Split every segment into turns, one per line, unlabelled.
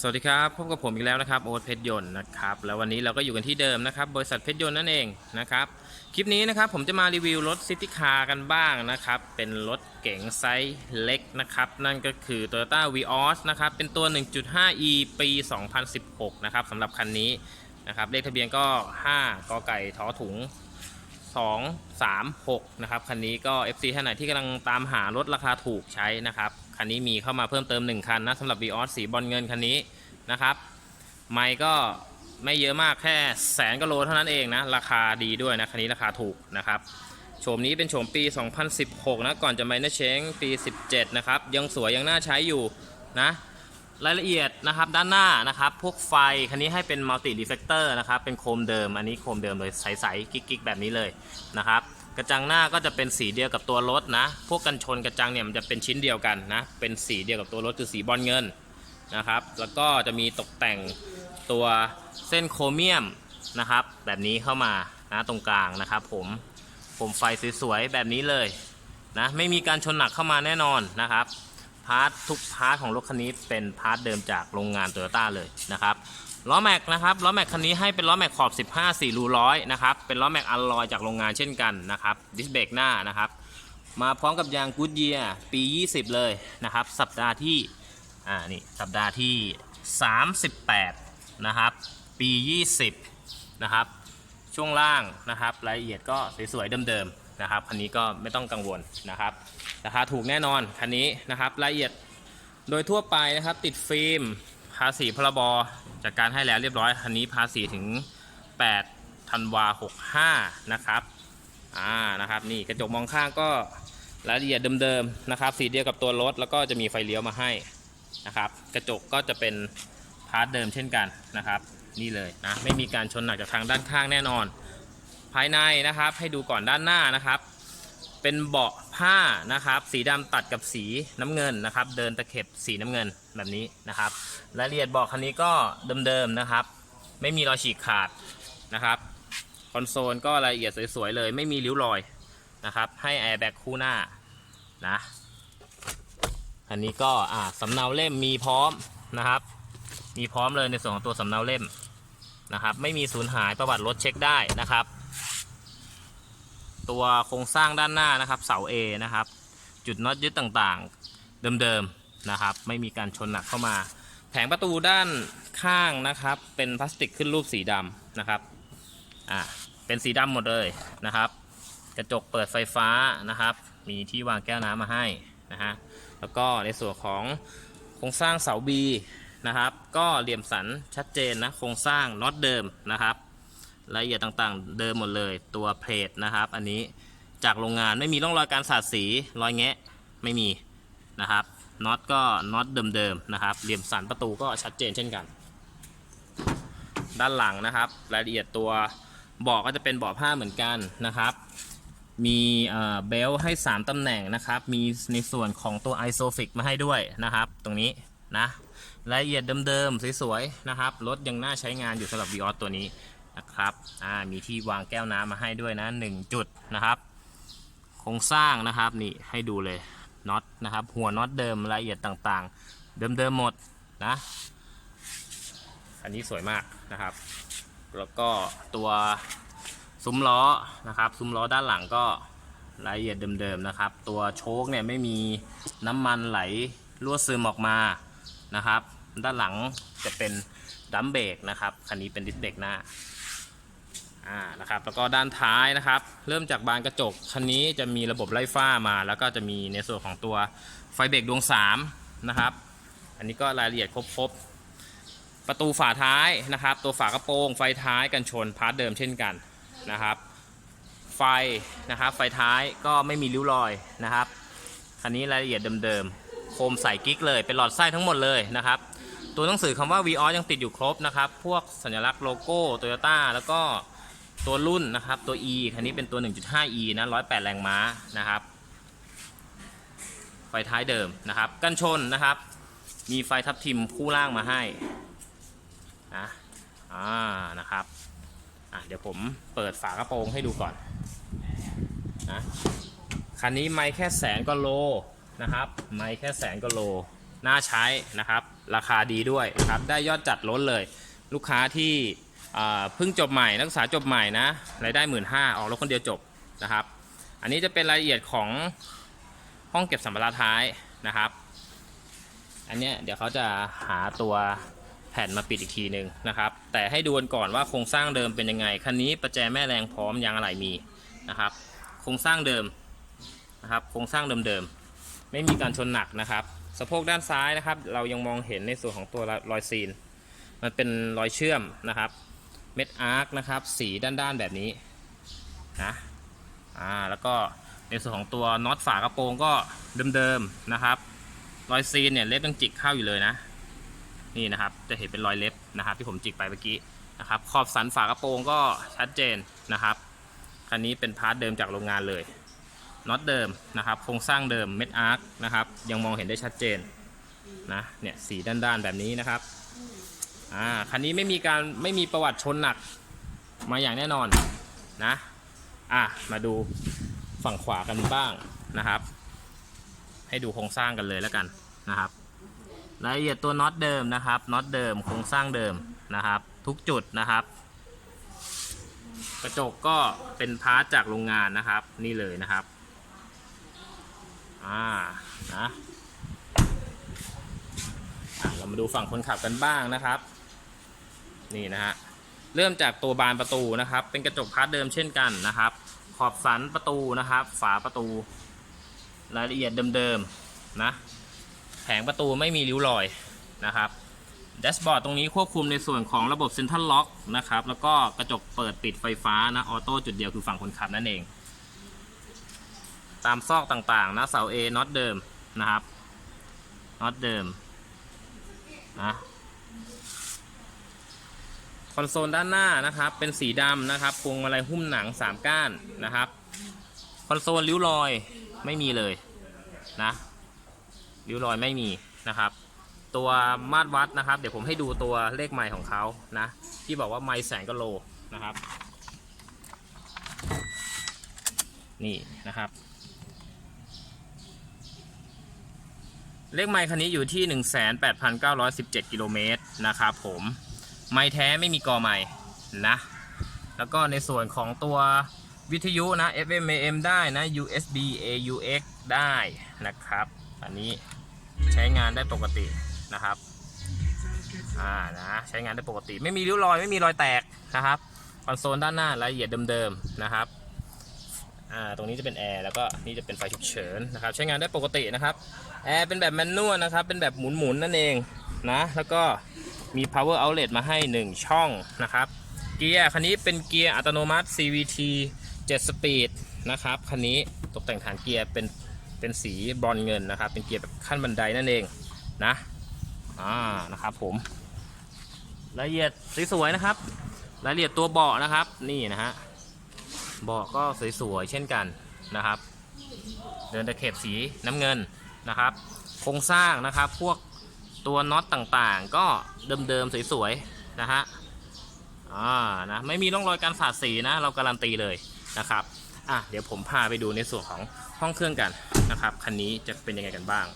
สวัสดีครับพบกับผมอีกแล้วนะครับโอ๊ตเพชรยนต์นะครับแล้ววันนี้เราก็อยู่กันที่เดิมนะครับบริษัทเพชรยนต์นั่นเองนะครับคลิปนี้นะครับผมจะมารีวิวรถซิตี้คาร์กันบ้างนะครับเป็นรถเก๋งไซส์เล็กนะครับนั่นก็คือ Toyota Vios นะครับเป็นตัว 1.5e ปี 2016 นะครับสำหรับคันนี้นะครับเลขทะเบียนก็ 5กไก่ทอถุง 2 3 6 นะครับคันนี้ก็ FC ท่านไหนที่กำลังตามหารถราคาถูกใช้นะครับ คันนี้มีเข้ามาเพิ่มเติม 1 คันนะสำหรับ v ีออสสีบอลเงินคันนี้นะครับ ไม่ก็ไม่เยอะมากแค่แสนกโลเท่านั้นเองนะ ราคาดีด้วยนะ คันนี้ราคาถูกนะครับโฉมนี้เป็นโฉมปี 2016 นะ ก่อนจะไมเนอร์เชงปี 17 นะครับ ยังสวยยังน่าใช้อยู่นะ รายละเอียดนะครับด้านหน้านะครับ พวกไฟ คันนี้ให้เป็นมัลติดีเฟกเตอร์นะครับ เป็นโคมเดิม อันนี้โคมเดิมเลยใสๆกิ๊กๆ แบบนี้เลยนะครับ กระจังหน้าก็จะเป็นสีเดียวกับตัวรถนะ พวกกันชนกระจังเนี่ยมันจะเป็นชิ้นเดียวกันนะ เป็นสีเดียวกับตัวรถคือสีบอลเงินนะครับ แล้วก็จะมีตกแต่งตัวเส้นโครเมียมนะครับ แบบนี้เข้ามานะตรงกลางนะครับผม ผมไฟสวยๆแบบนี้เลยนะ ไม่มีการชนหนักเข้ามาแน่นอนนะครับ พาร์ททุกพาร์ทของรถคันนี้เป็นพาร์ทเดิมจากโรงงานโตโยต้าเลยนะครับ ล้อแม็กนะครับล้อแม็กคันนี้ให้เป็นล้อแม็กขอบ 15 4รูร้อยนะครับเป็นล้อแม็กอัลลอยจากโรงงานเช่นกันนะครับดิสเบรกหน้านะครับมาพร้อมกับยางกูดเยียปี 20 เลยนะครับ สัปดาห์ที่อ่านี่สัปดาห์ที่ 38 นะครับ ปี 20 นะครับ ช่วงล่างนะครับรายละเอียดก็สวยๆเดิมๆนะครับคันนี้ก็ไม่ต้องกังวลนะครับราคาถูกแน่นอนคันนี้นะครับรายละเอียดโดยทั่วไปนะครับติดฟิล์ม ภาษีพรบจากการให้แล้วเรียบร้อยคันนี้ภาษีถึง8ธันวา65 นะครับอ่านะครับนี่กระจกมองข้างก็รายละเอียดเดิมๆนะครับ สีเดียวกับตัวรถแล้วก็จะมีไฟเลี้ยวมาให้นะครับ กระจกก็จะเป็นพาร์ทเดิมเช่นกันนะครับ นี่เลยนะไม่มีการชนหนักจากทางด้านข้างแน่นอน ภายในนะครับให้ดูก่อนด้านหน้านะครับ เป็นเบาะ ผ้านะครับ สีดำตัดกับสีน้ำเงินนะครับ เดินตะเข็บสีน้ำเงินแบบนี้นะครับ รายละเอียดเบาะคันนี้ก็เดิมๆนะครับ ไม่มีรอยฉีกขาดนะครับ คอนโซลก็รายละเอียดสวยๆเลย ไม่มีริ้วรอยนะครับ ให้แอร์แบ็กคู่หน้านะอันนี้ก็อ่าสำเนาเล่มมีพร้อมนะครับ มีพร้อมเลยในส่วนของตัวสำเนาเล่มนะครับ ไม่มีสูญหายประวัติรถเช็คได้นะครับ ตัวโครงสร้างด้านหน้านะครับ เสา A นะครับ จุดน็อตยึดต่างๆเดิมๆนะครับ ไม่มีการชนหนักเข้ามา แผงประตูด้านข้างนะครับ เป็นพลาสติกขึ้นรูปสีดำนะครับอ่าเป็นสีดำหมดเลยนะครับ กระจกเปิดไฟฟ้านะครับ มีที่วางแก้วน้ำมาให้นะฮะแล้วก็ในส่วนของโครงสร้างเสา B นะครับ ก็เหลี่ยมสันชัดเจนนะโครงสร้างน็อตเดิมนะครับ รายละเอียดต่างๆ เดิมหมดเลยตัวเพลทนะครับ อันนี้จากโรงงานไม่มีร่องรอยการสาดสีรอยแงะไม่มีนะครับน็อตก็น็อตเดิมๆนะครับ เหลี่ยมสันประตูก็ชัดเจนเช่นกัน ด้านหลังนะครับ รายละเอียดตัวเบาะก็จะเป็นเบาะผ้าเหมือนกันนะครับ มีเบลให้ 3 ตำแหน่งนะครับ มีในส่วนของตัว isofix มาให้ด้วยนะครับ ตรงนี้นะ รายละเอียดเดิมๆสวยๆนะครับ รถยังน่าใช้งานอยู่สำหรับ v ีออตัวนี้ นะครับอ่ามีที่วางแก้วน้ำมาให้ด้วยนะ 1 จุดนะครับ โครงสร้างนะครับนี่ให้ดูเลยน็อตนะครับหัวน็อตเดิมรายละเอียดต่างๆ เดิมๆหมดนะอันนี้สวยมากนะครับ แล้วก็ตัวซุ้มล้อนะครับ ซุ้มล้อด้านหลังก็รายละเอียดเดิมๆนะครับ ตัวโชคเนี่ยไม่มีน้ำมันไหลรั่วซึมออกมานะครับ ด้านหลังจะเป็นดัมเบรกนะครับ คันนี้เป็นดิสเบรกหน้า อ่านะครับแล้วก็ด้านท้ายนะครับ เริ่มจากบานกระจกคันนี้จะมีระบบไล่ฟ้ามา แล้วก็จะมีในส่วนของตัวไฟเบรกดวง3นะครับ อันนี้ก็รายละเอียดครบๆประตูฝาท้ายนะครับ ตัวฝากระโปรงไฟท้ายกันชนพาร์ทเดิมเช่นกันนะครับ ไฟนะครับไฟท้ายก็ไม่มีริ้วรอยนะครับคันนี้รายละเอียดเดิมๆโคมใส่กิ๊กเลยเป็นหลอดไส้ทั้งหมดเลยนะครับตัวหนังสือคำว่า v ีออยังติดอยู่ครบนะครับ พวกสัญลักษณ์โลโก้โตโยต้าแล้วก็ ตัวรุ่นนะครับตัว E คันนี้เป็นตัว 1.5e นะ 108 แรงม้านะครับ ไฟท้ายเดิมนะครับ กันชนนะครับ มีไฟทับทิมคู่ล่างมาให้นะอ่านะครับอะเดี๋ยวผมเปิดฝากระโปรงให้ดูก่อนนะคันนี้ไม่แค่แสนก็โลนะครับ ไม่แค่แสนก็โลน่าใช้นะครับ ราคาดีด้วยนะครับ ได้ยอดจัดล้นเลย ลูกค้าที่ เพิ่งจบใหม่นักศึกษาจบใหม่นะรายได้หมื่นห้าออกรถคนเดียวจบนะครับ อันนี้จะเป็นรายละเอียดของห้องเก็บสัมภาระท้ายนะครับ อันนี้เดี๋ยวเขาจะหาตัวแผ่นมาปิดอีกทีหนึ่งนะครับ แต่ให้ดูกันก่อนว่าโครงสร้างเดิมเป็นยังไงคันนี้ประแจแม่แรงพร้อมยางอะไหล่มีนะครับ โครงสร้างเดิมนะครับโครงสร้างเดิมๆไม่มีการชนหนักนะครับสะโพกด้านซ้ายนะครับ เรายังมองเห็นในส่วนของตัวรอยซีน มันเป็นรอยเชื่อมนะครับ เม็ดอาร์คนะครับสีด้านๆแบบนี้นะอ่าแล้วก็ในส่วนของตัวน็อตฝากระโปรงก็เดิมๆนะครับ รอยซีนเนี่ยเล็บยังจิกเข้าอยู่เลยนะ นี่นะครับจะเห็นเป็นรอยเล็บนะครับ ที่ผมจิกไปเมื่อกี้นะครับ ขอบสันฝากระโปรงก็ชัดเจนนะครับคันนี้เป็นพาร์ทเดิมจากโรงงานเลยน็อตเดิมนะครับ โครงสร้างเดิมเม็ดอาร์คนะครับ ยังมองเห็นได้ชัดเจนนะเนี่ยสีด้านๆแบบนี้นะครับ อ่าคันนี้ไม่มีการไม่มีประวัติชนหนักมาอย่างแน่นอนนะอะมาดูฝั่งขวากันบ้างนะครับ ให้ดูโครงสร้างกันเลยแล้วกันนะครับรายละเอียดตัวน็อตเดิมนะครับน็อตเดิมโครงสร้างเดิมนะครับ ทุกจุดนะครับ กระจกก็เป็นพาร์ทจากโรงงานนะครับ นี่เลยนะครับอ่านะอะเรามาดูฝั่งคนขับกันบ้างนะครับ นี่นะฮะเริ่มจากตัวบานประตูนะครับ เป็นกระจกพาร์ทเดิมเช่นกันนะครับ ขอบสันประตูนะครับ ฝาประตู รายละเอียดเดิมๆนะแผงประตูไม่มีริ้วรอยนะครับแดชบอร์ดตรงนี้ควบคุมในส่วนของระบบเซ็นทรัลล็อกนะครับ แล้วก็กระจกเปิดปิดไฟฟ้านะออโต้จุดเดียวคือฝั่งคนขับนั่นเอง ตามซอกต่างๆนะเสา A น็อตเดิมนะครับน็อตเดิมนะ คอนโซลด้านหน้านะครับ เป็นสีดำนะครับพวงมาลัยหุ้มหนัง 3 ก้านนะครับ คอนโซลริ้วรอยไม่มีเลยนะริ้วรอยไม่มีนะครับ ตัวมาตรวัดนะครับ เดี๋ยวผมให้ดูตัวเลขไมล์ของเขานะที่บอกว่าไมล์แสนกว่าโลนะครับ นี่นะครับ เลขไมล์คันนี้อยู่ที่ 18,917กิโลเมตรนะครับผม ไมล์แท้ไม่มีกอไมล์นะ แล้วก็ในส่วนของตัววิทยุนะ FM AM ได้นะ USB AUX ได้นะครับ อันนี้ใช้งานได้ปกตินะครับอ่านะใช้งานได้ปกติไม่มีริ้วรอยไม่มีรอยแตกนะครับคอนโซลด้านหน้ารายละเอียดเดิมๆนะครับอ่าตรงนี้จะเป็นแอร์แล้วก็นี่จะเป็นไฟฉุกเฉินนะครับใช้งานได้ปกตินะครับแอร์เป็นแบบแมนนวลนะครับเป็นแบบหมุนๆนั่นเองนะแล้วก็ มี power outlet มาให้ 1 ช่องนะครับ เกียร์คันนี้เป็นเกียร์อัตโนมัติ CVT 7 speed นะครับ คันนี้ตกแต่งฐานเกียร์เป็นเป็นสีบอนซ์เงินนะครับ เป็นเกียร์แบบขั้นบันไดนั่นเองนะ อ่า นะครับผม รายละเอียดสวยๆนะครับ รายละเอียดตัวเบาะนะครับ นี่นะฮะ เบาะก็สวยๆเช่นกันนะครับ เดินตะเข็บสีน้ำเงินนะครับ โครงสร้างนะครับ พวก ตัวน็อตต่างๆ ก็เดิมๆสวยๆนะฮะอ่านะไม่มีร่องรอยการสาดสีนะ เราการันตีเลยนะครับอะเดี๋ยวผมพาไปดูในส่วนของห้องเครื่องกันนะครับคันนี้จะเป็นยังไงกันบ้าง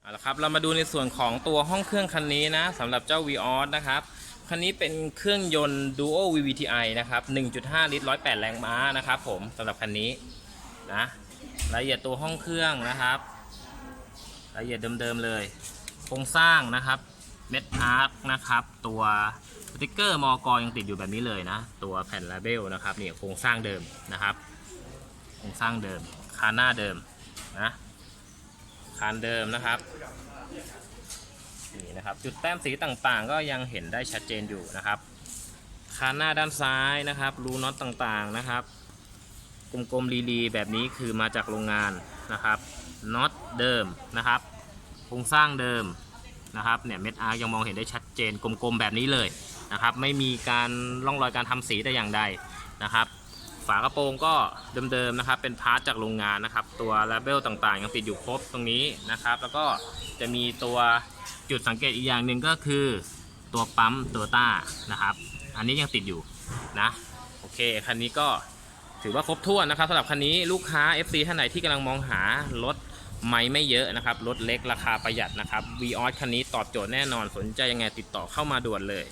เอาละครับเรามาดูในส่วนของตัวห้องเครื่องคันนี้นะสำหรับเจ้า v ีออสนะครับคันนี้เป็นเครื่องยนต์ Duo VVTi นะครับ 1.5 ลิตร 108 แรงม้านะครับผมสำหรับคันนี้นะรายละเอียดตัวห้องเครื่องนะครับ รายละเอียดเดิมๆเลย โครงสร้างนะครับเม็ดอาร์คนะครับ ตัวสติกเกอร์มอกยังติดอยู่แบบนี้เลยนะ ตัวแผ่นลาเบลนะครับนี่โครงสร้างเดิมนะครับ โครงสร้างเดิมคานหน้าเดิมนะคานเดิมนะครับนี่นะครับ จุดแต้มสีต่างๆ ก็ยังเห็นได้ชัดเจนอยู่นะครับคานหน้าด้านซ้ายนะครับ รูน็อตต่างๆนะครับ กลมๆรีๆแบบนี้คือมาจากโรงงานนะครับน็อตเดิมนะครับ โครงสร้างเดิมนะครับเนี่ยเม็ดอาร์ยังมองเห็นได้ชัดเจนกลมๆแบบนี้เลยนะครับ ไม่มีการร่องรอยการทำสีแต่อย่างใดนะครับ ฝากระโปรงก็เดิมๆนะครับ เป็นพาร์ทจากโรงงานนะครับ ตัวลาเบลต่างๆ ยังติดอยู่ครบตรงนี้นะครับ แล้วก็จะมีตัวจุดสังเกตอีกอย่างหนึ่งก็คือตัวปั๊มตัวต้านะครับ อันนี้ยังติดอยู่นะโอเคคันนี้ก็ถือว่าครบถ้วนนะครับสำหรับคันนี้ลูกค้า FC ท่านไหนที่กำลังมองหารถ ไม่ไม่เยอะนะครับ รถเล็กราคาประหยัดนะครับ v ีออคันนี้ตอบโจทย์แน่นอนสนใจยังไงติดต่อเข้ามาด่วนเลย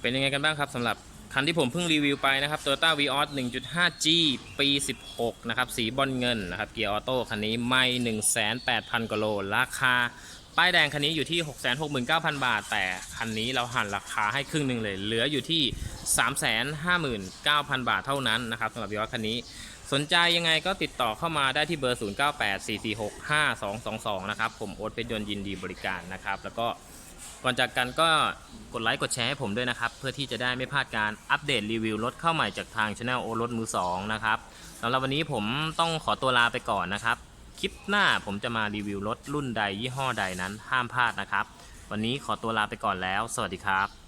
เป็นยังไงกันบ้างครับสำหรับคันที่ผมเพิ่งรีวิวไปนะครับ Toyota v ีออ 1.5G ปี 16 นะครับ สีบอลเงินนะครับ เกียร์ออโต้คันนี้ไม่18,000กว่าโล ราคา ป้ายแดงคันนี้อยู่ที่ 669,000 บาท แต่คันนี้เราหันราคาให้ครึ่งหนึ่งเลย เหลืออยู่ที่ 359,000 บาทเท่านั้นนะครับสำหรับ v ีออคันนี้ สนใจยังไงก็ติดต่อเข้ามาได้ที่เบอร์ 0984465222 นะครับ ผมโอ๊ตเพชรยนต์ยินดีบริการนะครับ แล้วก็ก่อนจากกันก็กดไลค์กดแชร์ให้ผมด้วยนะครับ เพื่อที่จะได้ไม่พลาดการอัปเดตรีวิวรถเข้าใหม่จากทางช anel โอรถมือ 2 นะครับสำหรับวันนี้ผมต้องขอตัวลาไปก่อนนะครับ คลิปหน้าผมจะมารีวิวรถรุ่นใดยี่ห้อใดนั้นห้ามพลาดนะครับ วันนี้ขอตัวลาไปก่อนแล้ว สวัสดีครับ